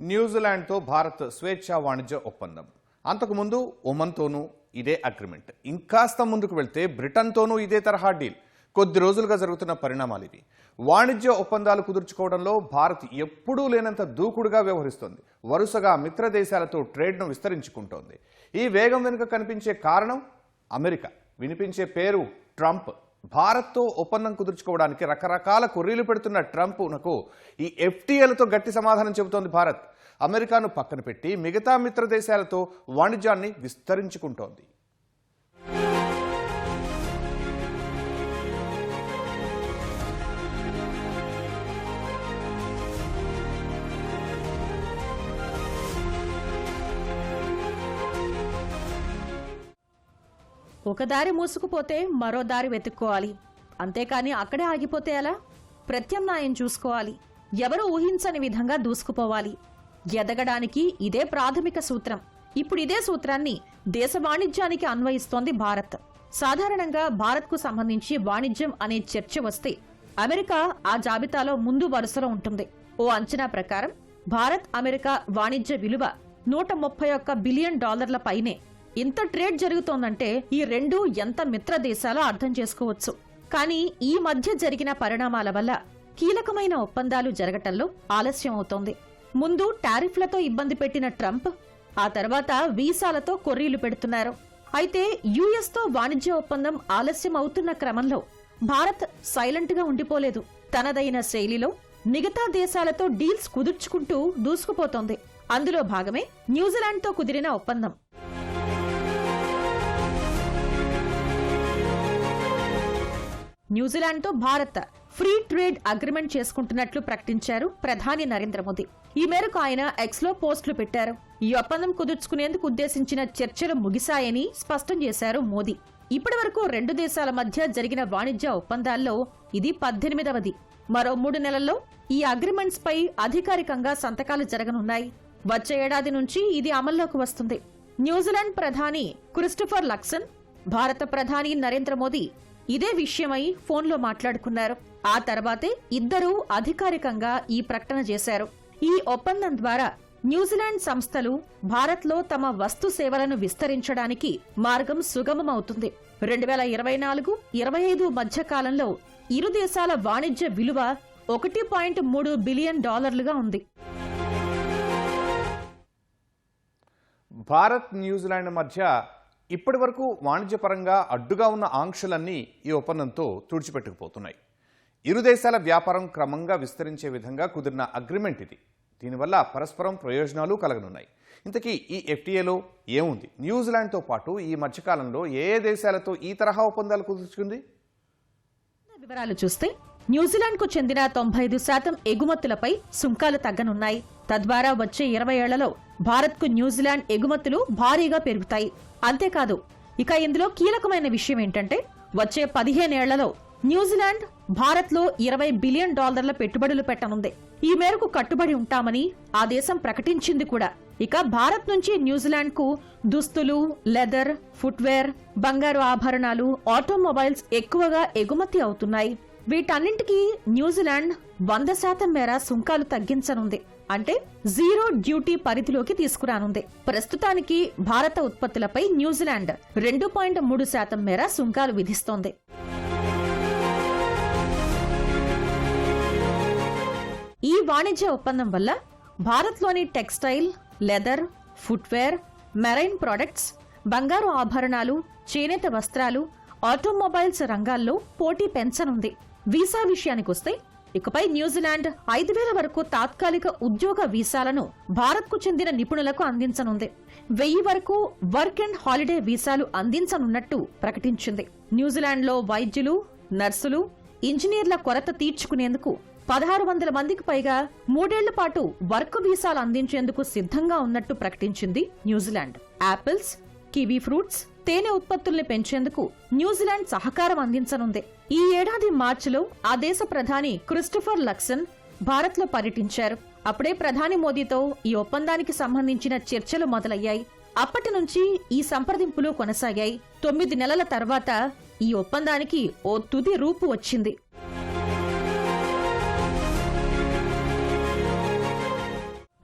న్యూజిలాండ్తో భారత్ స్వేచ్ఛా వాణిజ్య ఒప్పందం. అంతకుముందు ఒమన్తోనూ ఇదే అగ్రిమెంట్. ఇంకాస్త ముందుకు వెళ్తే బ్రిటన్తోనూ ఇదే తరహా డీల్. కొద్ది రోజులుగా జరుగుతున్న పరిణామాలు ఇవి. వాణిజ్య ఒప్పందాలు కుదుర్చుకోవడంలో భారత్ ఎప్పుడూ లేనంత దూకుడుగా వ్యవహరిస్తోంది. వరుసగా మిత్ర దేశాలతో ట్రేడ్ను విస్తరించుకుంటోంది. ఈ వేగం వెనుక కనిపించే కారణం అమెరికా. వినిపించే పేరు ట్రంప్. భారత్తో ఒప్పందం కుదుర్చుకోవడానికి రకరకాల కొర్రీలు పెడుతున్న ట్రంప్నకు ఈ ఎఫ్టీఏలతో గట్టి సమాధానం చెబుతోంది భారత్. అమెరికాను పక్కన పెట్టి మిగతా మిత్ర దేశాలతో వాణిజ్యాన్ని విస్తరించుకుంటోంది. ఒక దారి మూసుకుపోతే మరో దారి వెతుక్కోవాలి. అంతేకాని అక్కడే ఆగిపోతే ఎలా? ప్రత్యామ్నాయం చూసుకోవాలి. ఎవరూ ఊహించని విధంగా దూసుకుపోవాలి. ఎదగడానికి ఇదే ప్రాథమిక సూత్రం. ఇప్పుడు ఇదే సూత్రాన్ని దేశ వాణిజ్యానికి అన్వయిస్తోంది భారత్. సాధారణంగా భారత్కు సంబంధించి వాణిజ్యం అనే చర్చ వస్తే అమెరికా ఆ జాబితాలో ముందు వరుసలో ఉంటుంది. ఓ అంచనా ప్రకారం భారత్ అమెరికా వాణిజ్య విలువ నూట ముప్పై ఒక్క బిలియన్ డాలర్ల పైనే ఇంత ట్రేడ్ జరుగుతోందంటే ఈ రెండు ఎంత మిత్ర దేశాలో అర్థం చేసుకోవచ్చు. కానీ ఈ మధ్య జరిగిన పరిణామాల వల్ల కీలకమైన ఒప్పందాలు జరగటంలో ఆలస్యం అవుతోంది. ముందు టారిఫ్లతో ఇబ్బంది పెట్టిన ట్రంప్ ఆ తర్వాత వీసాలతో కొర్రీలు పెడుతున్నారు. అయితే యుఎస్తో వాణిజ్య ఒప్పందం ఆలస్యం అవుతున్న క్రమంలో భారత్ సైలెంట్గా ఉండిపోలేదు. తనదైన శైలిలో మిగతా దేశాలతో డీల్స్ కుదుర్చుకుంటూ దూసుకుపోతోంది. అందులో భాగమే న్యూజిలాండ్తో కుదిరిన ఒప్పందం. న్యూజిలాండ్తో భారత్ ఫ్రీ ట్రేడ్ అగ్రిమెంట్ చేసుకుంటున్నట్లు ప్రకటించారు ప్రధాని నరేంద్ర మోదీ. ఈ మేరకు ఆయన ఎక్స్లో పోస్టులు పెట్టారు. ఈ ఒప్పందం కుదుర్చుకునేందుకు ఉద్దేశించిన చర్చలు ముగిశాయని స్పష్టం చేశారు మోదీ. ఇప్పటి వరకు రెండు దేశాల మధ్య జరిగిన వాణిజ్య ఒప్పందాల్లో ఇది పద్దెనిమిదవది. మరో మూడు నెలల్లో ఈ అగ్రిమెంట్స్ పై అధికారికంగా సంతకాలు జరగనున్నాయి. వచ్చే ఏడాది నుంచి ఇది అమల్లోకి వస్తుంది. న్యూజిలాండ్ ప్రధాని క్రిస్టఫర్ లక్సన్ భారత ప్రధాని నరేంద్ర మోదీ ఇదే విషయమై ఫోన్లో మాట్లాడుకున్నారు. ఆ తర్వాతే ఇద్దరూ అధికారికంగా ఈ ప్రకటన చేశారు. ఈ ఒప్పందం ద్వారా న్యూజిలాండ్ సంస్థలు భారత్లో తమ వస్తు సేవలను విస్తరించడానికి మార్గం సుగమమవుతుంది. రెండు వేల ఇరవై నాలుగు ఇరవై ఐదు మధ్య కాలంలో ఇరు దేశాల వాణిజ్య విలువ ఒకటి పాయింట్ మూడు బిలియన్ డాలర్లుగా ఉంది. భారత్ న్యూజిలాండ్ మధ్య ఇప్పటి వరకు వాణిజ్యపరంగా అడ్డుగా ఉన్న ఆంక్షలన్నీ ఈ ఒప్పందంతో తుడిచిపెట్టుకుపోతున్నాయి. ఇరు దేశాల వ్యాపారం క్రమంగా విస్తరించే విధంగా కుదిరిన అగ్రిమెంట్ ఇది. దీనివల్ల పరస్పరం ప్రయోజనాలు కలగనున్నాయి. ఇంతకీ ఈ ఎఫ్టీఏలో ఏముంది? న్యూజిలాండ్తో పాటు ఈ మధ్యకాలంలో ఏ ఏ దేశాలతో ఈ తరహా ఒప్పందాలు కుదుర్చుకుంది? వివరాలు చూస్తే న్యూజిలాండ్కు చెందిన తొంభై ఐదు శాతం ఎగుమతులపై సుంకాలు తగ్గనున్నాయి. తద్వారా వచ్చే ఇరవై ఏళ్ళలో భారత్కు న్యూజిలాండ్ ఎగుమతులు భారీగా పెరుగుతాయి. అంతేకాదు ఇక ఇందులో కీలకమైన విషయం ఏంటంటే వచ్చే పదిహేనేళ్ళలో న్యూజిలాండ్ భారత్లో ఇరవై బిలియన్ డాలర్ల పెట్టుబడులు పెట్టనుంది. ఈ మేరకు కట్టుబడి ఉంటామని ఆ దేశం ప్రకటించింది కూడా. ఇక భారత్ నుంచి న్యూజిలాండ్కు దుస్తులు లెదర్ ఫుట్వేర్ బంగారు ఆభరణాలు ఆటోమొబైల్స్ ఎక్కువగా ఎగుమతి అవుతున్నాయి. వీటన్నింటికీ న్యూజిలాండ్ వంద శాతం మేర సుంకాలు తగ్గించనుంది. అంటే జీరో డ్యూటీ పరిధిలోకి తీసుకురానుంది. ప్రస్తుతానికి భారత ఉత్పత్తులపై న్యూజిలాండ్ రెండు పాయింట్ మూడు శాతం మేర సుంకాలు విధిస్తోంది. ఈ వాణిజ్య ఒప్పందం వల్ల భారత్లోని textile leather footwear marine products బంగారు ఆభరణాలు చేనేత వస్త్రాలు ఆటోమొబైల్స్ రంగాల్లో పోటీ పెంచనుంది. వీసా విషయానికి వస్తే ఇకపై న్యూజిలాండ్ ఐదు వేల వరకు తాత్కాలిక ఉద్యోగ వీసాలను భారత్కు చెందిన నిపుణులకు అందించనుంది. వెయ్యి వరకు వర్క్ అండ్ హాలిడే వీసాలు అందించనున్నట్టు ప్రకటించింది. న్యూజిలాండ్లో వైద్యులు నర్సులు ఇంజనీర్ల కొరత తీర్చుకునేందుకు పదహారు వందల మందికి పైగా మూడేళ్ళ పాటు వర్క్ వీసాలు అందించేందుకు సిద్ధంగా ఉన్నట్టు ప్రకటించింది న్యూజిలాండ్. యాపిల్స్ కివీ ఫ్రూట్స్ తేనె ఉత్పత్తుల్ని పెంచేందుకు న్యూజిలాండ్ సహకారం అందించనుంది. ఈ ఏడాది మార్చిలో ఆ దేశ ప్రధాని క్రిస్టఫర్ లక్సన్ భారత్లో పర్యటించారు. అప్పుడే ప్రధాని మోదీతో ఈ ఒప్పందానికి సంబంధించిన చర్చలు మొదలయ్యాయి. అప్పటి నుంచి ఈ సంప్రదింపులు కొనసాగాయి. తొమ్మిది నెలల తర్వాత ఈ ఒప్పందానికి ఓ తుది రూపు వచ్చింది.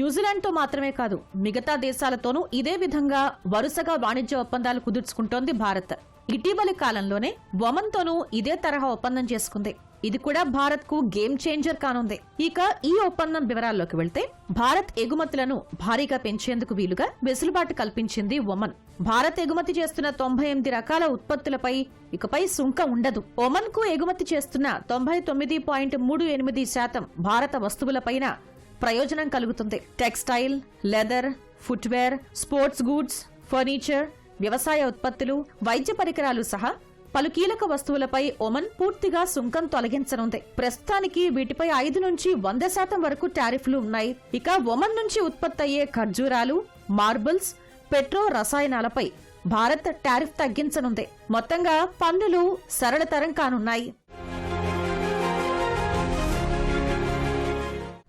న్యూజిలాండ్తో మాత్రమే కాదు మిగతా దేశాలతోనూ ఇదే విధంగా వరుసగా వాణిజ్య ఒప్పందాలు కుదుర్చుకుంటోంది భారత్. ఇటీవలి కాలంలోనే ఒమన్తోనూ ఇదే తరహా ఒప్పందం చేసుకుంది. ఇది కూడా భారత్కు గేమ్ చేంజర్ కానుంది. ఇక ఈ ఒప్పందం వివరాల్లోకి వెళ్తే భారత్ ఎగుమతులను భారీగా పెంచేందుకు వీలుగా వెసులుబాటు కల్పించింది ఒమన్. భారత్ ఎగుమతి చేస్తున్న తొంభై ఎనిమిది రకాల ఉత్పత్తులపై ఇకపై సుంకం ఉండదు. ఒమన్కు ఎగుమతి చేస్తున్న తొంభై తొమ్మిది పాయింట్ మూడు ఎనిమిది శాతం భారత వస్తువులపైన ప్రయోజనం కలుగుతుంది. Textile leather footwear sports goods furniture వ్యవసాయ ఉత్పత్తులు వైద్య పరికరాలు సహా పలు కీలక వస్తువులపై ఒమన్ పూర్తిగా సుంకం తొలగించనుంది. ప్రస్తుతానికి వీటిపై ఐదు నుంచి వంద శాతం వరకు టారిఫ్లు ఉన్నాయి. ఇక ఒమన్ నుంచి ఉత్పత్తి అయ్యే ఖర్జూరాలు మార్బుల్స్ పెట్రో రసాయనాలపై భారత్ టారిఫ్ తగ్గించనుంది. మొత్తంగా పన్నులు సరళతరం కానున్నాయి.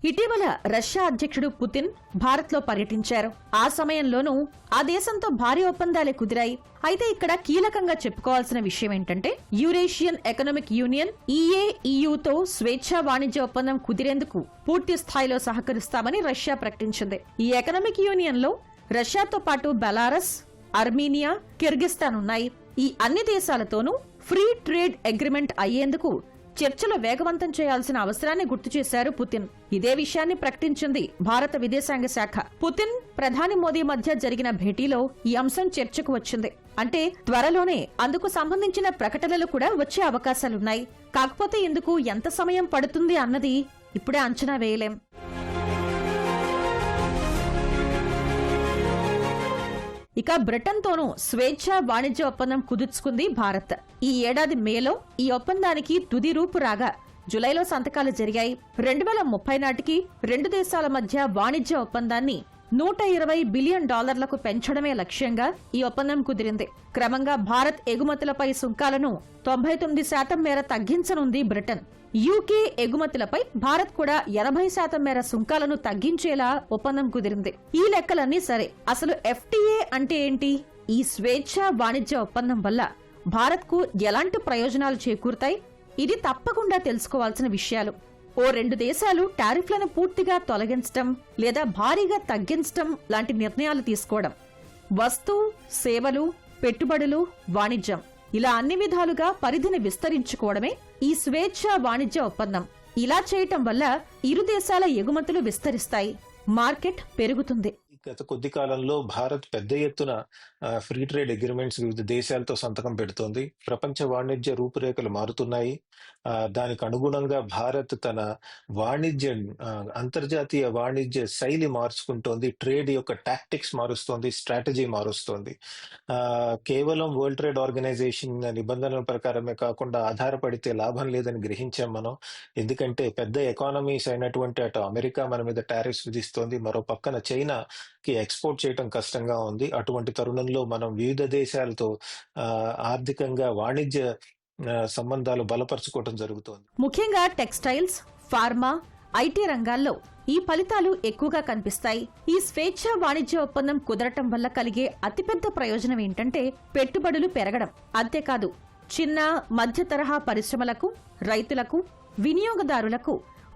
ఇటీవల రష్యా అధ్యక్షుడు పుతిన్ భారత్లో పర్యటించారు. ఆ సమయంలోనూ ఆ దేశంతో భారీ ఒప్పందాలే కుదిరాయి. అయితే ఇక్కడ కీలకంగా చెప్పుకోవాల్సిన విషయం ఏంటంటే యూరేషియన్ ఎకనామిక్ యూనియన్ ఈఏ ఈయూతో స్వేచ్ఛా వాణిజ్య ఒప్పందం కుదిరేందుకు పూర్తి స్థాయిలో సహకరిస్తామని రష్యా ప్రకటించింది. ఈ ఎకనామిక్ యూనియన్లో రష్యాతో పాటు బెలారస్ అర్మీనియా కిర్గిస్తాన్ ఉన్నాయి. ఈ అన్ని దేశాలతోనూ ఫ్రీ ట్రేడ్ అగ్రిమెంట్ అయ్యేందుకు చర్చలు వేగవంతం చేయాల్సిన అవసరాన్ని గుర్తు చేశారు పుతిన్. ఇదే విషయాన్ని ప్రకటించింది భారత విదేశాంగ శాఖ. పుతిన్ ప్రధాని మోదీ మధ్య జరిగిన భేటీలో ఈ అంశం చర్చకు వచ్చింది. అంటే త్వరలోనే అందుకు సంబంధించిన ప్రకటనలు కూడా వచ్చే అవకాశాలున్నాయి. కాకపోతే ఇందుకు ఎంత సమయం పడుతుంది అన్నది ఇప్పుడే అంచనా వేయలేం. ఇక బ్రిటన్తోనూ స్వేచ్ఛ వాణిజ్య ఒప్పందం కుదుర్చుకుంది భారత్. ఈ ఏడాది మేలో ఈ ఒప్పందానికి తుది రూపు రాగా జులైలో సంతకాలు జరిగాయి. రెండు వేల ముప్పై నాటికి రెండు దేశాల మధ్య వాణిజ్య ఒప్పందాన్ని నూట ఇరవై బిలియన్ డాలర్లకు పెంచడమే లక్ష్యంగా ఈ ఒప్పందం కుదిరింది. క్రమంగా భారత్ ఎగుమతులపై సుంకాలను తొంభై తొమ్మిది శాతం మేర తగ్గించనుంది బ్రిటన్. యూకే ఎగుమతులపై భారత్ కూడా ఎనభై శాతం మేర సుంకాలను తగ్గించేలా ఒప్పందం కుదిరింది. ఈ లెక్కలన్నీ సరే. అసలు ఎఫ్టీఏ అంటే ఏంటి? ఈ స్వేచ్ఛ వాణిజ్య ఒప్పందం వల్ల భారత్కు ఎలాంటి ప్రయోజనాలు చేకూరుతాయి? ఇది తప్పకుండా తెలుసుకోవాల్సిన విషయాలు. ఓ రెండు దేశాలు టారిఫ్లను పూర్తిగా తొలగించటం లేదా భారీగా తగ్గించటం లాంటి నిర్ణయాలు తీసుకోవడం. వస్తు సేవలు పెట్టుబడులు వాణిజ్యం ఇలా అన్ని విధాలుగా పరిధిని విస్తరించుకోవడమే ఈ స్వేచ్ఛ వాణిజ్య ఒప్పందం. ఇలా చేయటం వల్ల ఇరు దేశాల ఎగుమతులు విస్తరిస్తాయి. మార్కెట్ పెరుగుతుంది. గత కొద్ది కాలంలో భారత్ పెద్ద ఎత్తున ఫ్రీ ట్రేడ్ అగ్రిమెంట్స్ వివిధ దేశాలతో సంతకం పెడుతోంది. ప్రపంచ వాణిజ్య రూపురేఖలు మారుతున్నాయి. దానికి అనుగుణంగా భారత్ తన వాణిజ్య అంతర్జాతీయ వాణిజ్య శైలి మార్చుకుంటోంది. ట్రేడ్ యొక్క టాక్టిక్స్ మారుస్తోంది స్ట్రాటజీ మారుస్తోంది. కేవలం వరల్డ్ ట్రేడ్ ఆర్గనైజేషన్ నిబంధనల ప్రకారమే కాకుండా ఆధారపడితే లాభం లేదని గ్రహించాం మనం. ఎందుకంటే పెద్ద ఎకానమీస్ అయినటువంటి అటు అమెరికా మన మీద టారిఫ్స్ విధిస్తోంది. మరో పక్కన చైనా కి ఎక్స్పోర్ట్ చేయడం కష్టంగా ఉంది. అటువంటి తరుణంలో మనం వివిధ దేశాలతో ఆర్థికంగా వాణిజ్య సంబంధాలు బలపరచుకోవడం జరుగుతోంది. ముఖ్యంగా టెక్స్టైల్స్ ఫార్మా ఐటీ రంగాల్లో ఈ ఫలితాలు ఎక్కువగా కనిపిస్తాయి. ఈ స్వేచ్ఛ వాణిజ్య ఒప్పందం కుదరటం వల్ల కలిగే అతిపెద్ద ప్రయోజనం ఏంటంటే పెట్టుబడులు పెరగడం. అంతేకాదు చిన్న మధ్య తరహా పరిశ్రమలకు రైతులకు వినియోగదారులకు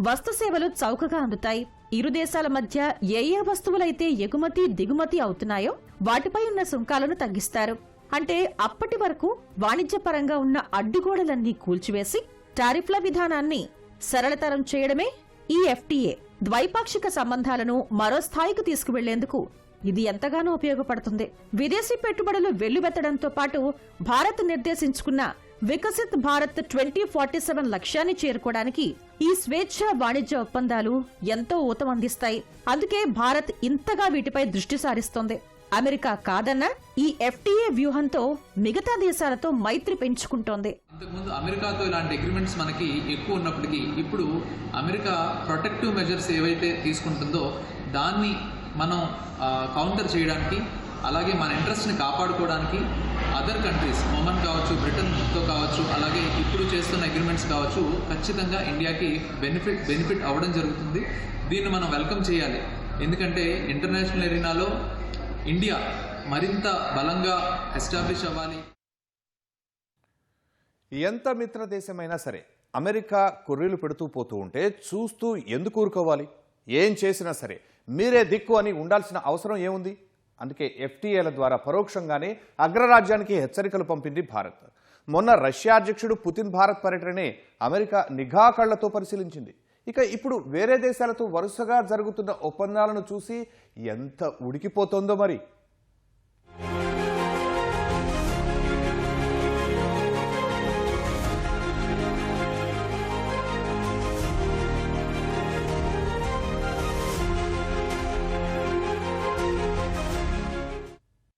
వస్తు సేవలు చౌకగా అందుతాయి. ఇరు దేశాల మధ్య ఏ ఏ వస్తువులైతే ఎగుమతి దిగుమతి అవుతున్నాయో వాటిపై ఉన్న సుంకాలను తగ్గిస్తారు. అంటే అప్పటి వరకు వాణిజ్యపరంగా ఉన్న అడ్డుగోడలన్నీ కూల్చివేసి టారిఫ్ల విధానాన్ని సరళతరం చేయడమే ఈ ఎఫ్టీఏ ద్వైపాక్షిక సంబంధాలను మరో స్థాయికి తీసుకువెళ్ళేందుకు ఇది ఎంతగానో ఉపయోగపడుతుంది. విదేశీ పెట్టుబడులు వెల్లువెత్తడంతో పాటు భారత్ నిర్దేశించుకున్న Viksit Bharat twenty forty seven లక్ష్యాన్ని చేరుకోవడానికి ఈ స్వేచ్ఛ వాణిజ్య ఒప్పందాలు ఎంతో ఊతమందిస్తాయి అందుకే భారత్ ఇంతగా వీటిపై దృష్టి సారిస్తోంది. అమెరికా కాదన్న ఈ ఎఫ్టీఏ వ్యూహంతో మిగతా దేశాలతో మైత్రి పెంచుకుంటోంది. అంతకుముందు అమెరికాతో ఇలాంటి అగ్రిమెంట్స్ మనకి ఎక్కువ ఉన్నప్పటికీ ఇప్పుడు అమెరికా ప్రొటెక్టివ్ మెజర్స్ ఏవైతే తీసుకుంటుందో దాన్ని మనం కౌంటర్ చేయడానికి అలాగే మన ఇంట్రెస్ట్ని కాపాడుకోవడానికి అదర్ కంట్రీస్ ఒమన్ కావచ్చు బ్రిటన్తో కావచ్చు అలాగే ఇప్పుడు చేస్తున్న అగ్రిమెంట్స్ కావచ్చు ఖచ్చితంగా ఇండియాకి బెనిఫిట్ బెనిఫిట్ అవ్వడం జరుగుతుంది. దీన్ని మనం వెల్కమ్ చేయాలి. ఎందుకంటే ఇంటర్నేషనల్ ఎరీనాలో ఇండియా మరింత బలంగా ఎస్టాబ్లిష్ అవ్వాలి. ఎంత మిత్ర దేశమైనా సరే అమెరికా కొర్రీలు పెడుతూ పోతూ ఉంటే చూస్తూ ఎందుకు ఊరుకోవాలి? ఏం చేసినా సరే మీరే దిక్కు అని ఉండాల్సిన అవసరం ఏముంది? అందుకే ఎఫ్టీఏల ద్వారా పరోక్షంగానే అగ్రరాజ్యానికి హెచ్చరికలు పంపింది భారత్. మొన్న రష్యా అధ్యక్షుడు పుతిన్ భారత్ పర్యటననే అమెరికా నిఘా కళ్ళతో పరిశీలించింది. ఇక ఇప్పుడు వేరే దేశాలతో వరుసగా జరుగుతున్న ఒప్పందాలను చూసి ఎంత ఉడికిపోతోందో మరి.